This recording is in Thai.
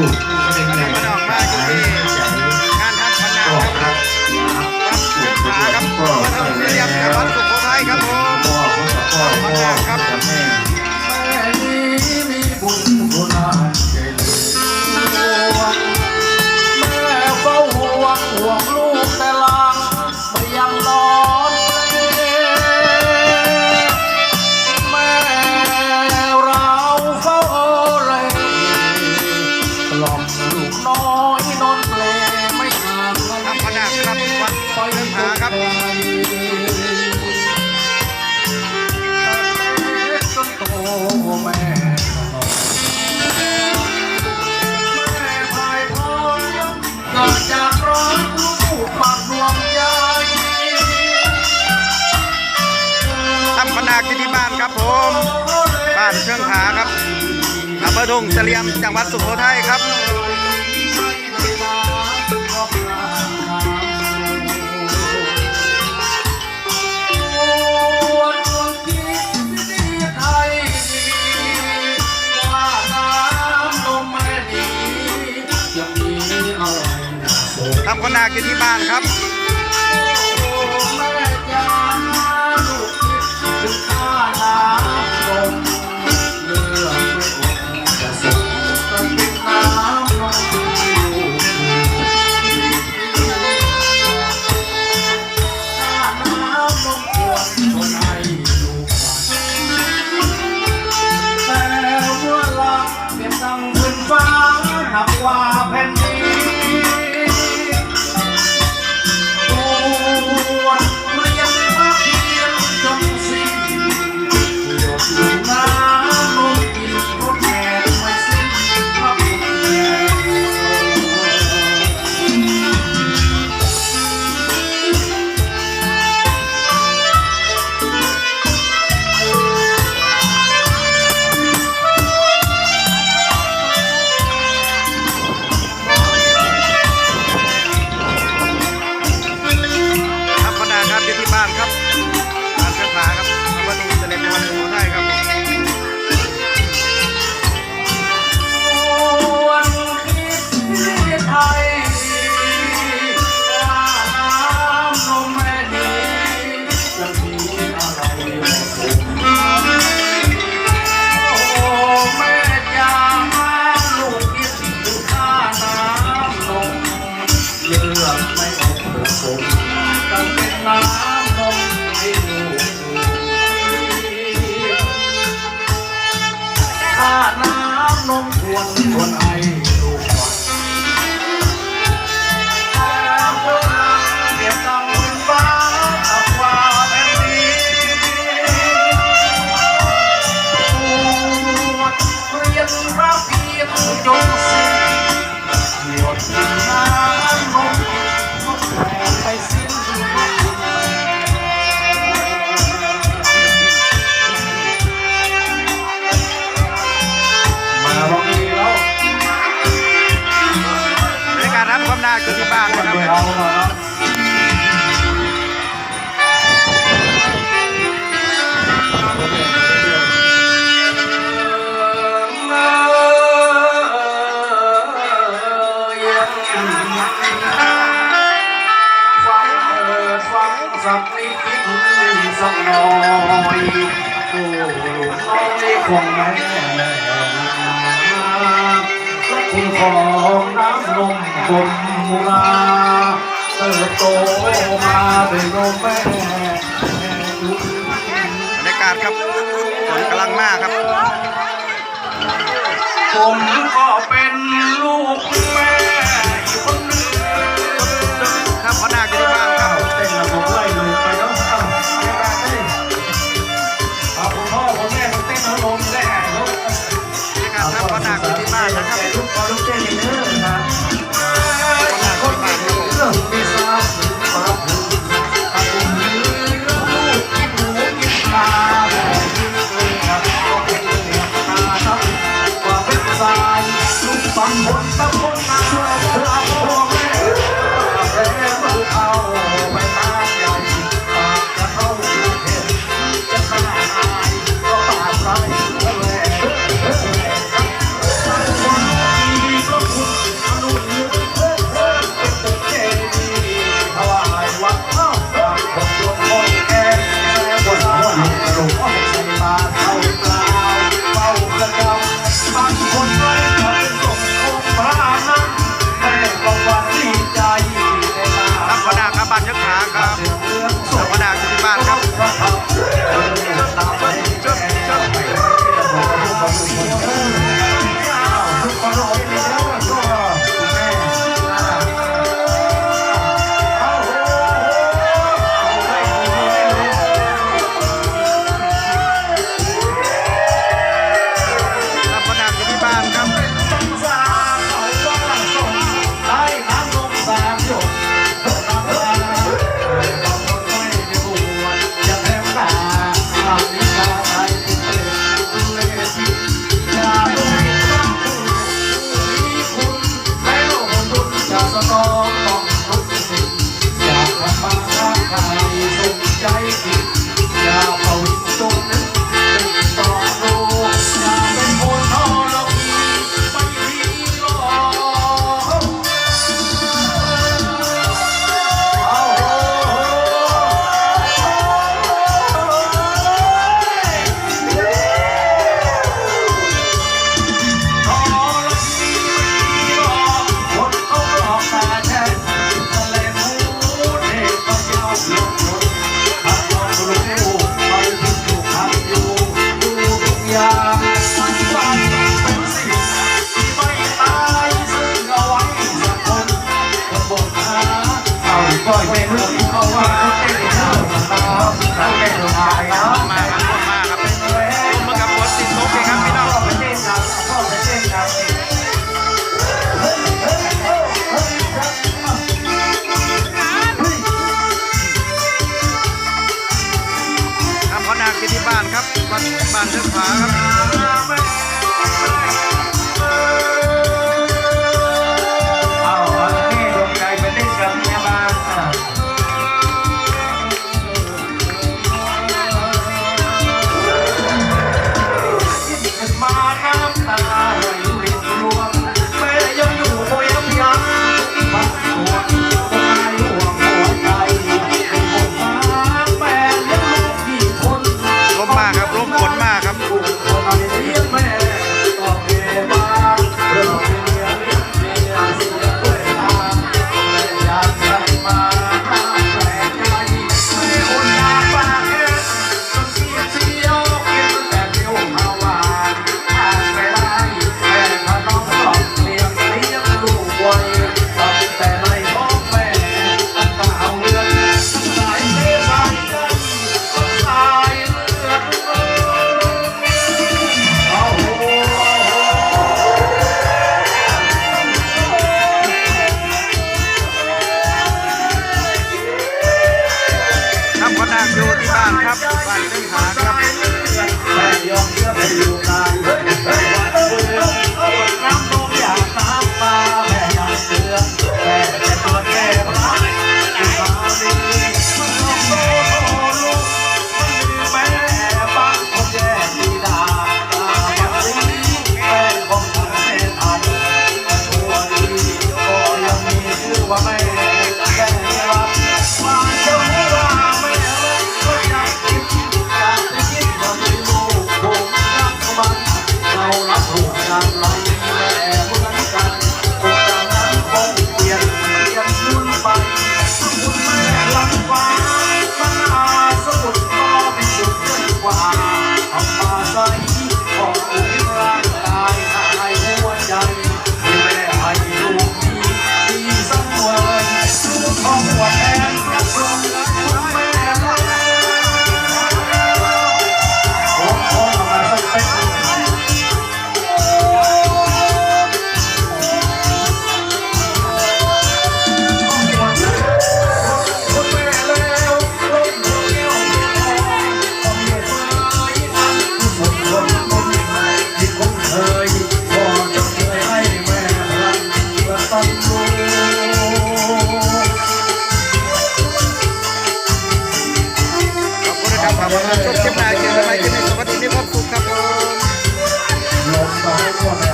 Brasil. านเชืองขาครับอำเภอทุ่งเสลียมจังหวัดสุโขทัยครับทำคนนากินที่บ้านครับ ไม่ออกผมต้องเป็นน้ำนมให้ลูกถ้าน้ำนมควนควนไอ น้องน้องสับนิพิษสักหน่อยโอ้ลูกน้อยของแม่คุณของน้ำนมบนมุรา เโตมาด้วนมแม่บรรยากาศครับฝนกำลังมากครับผมก็ ครับวัดบ้านเลือกฟ้าครับ Maria, Maria, Júlio, Maria.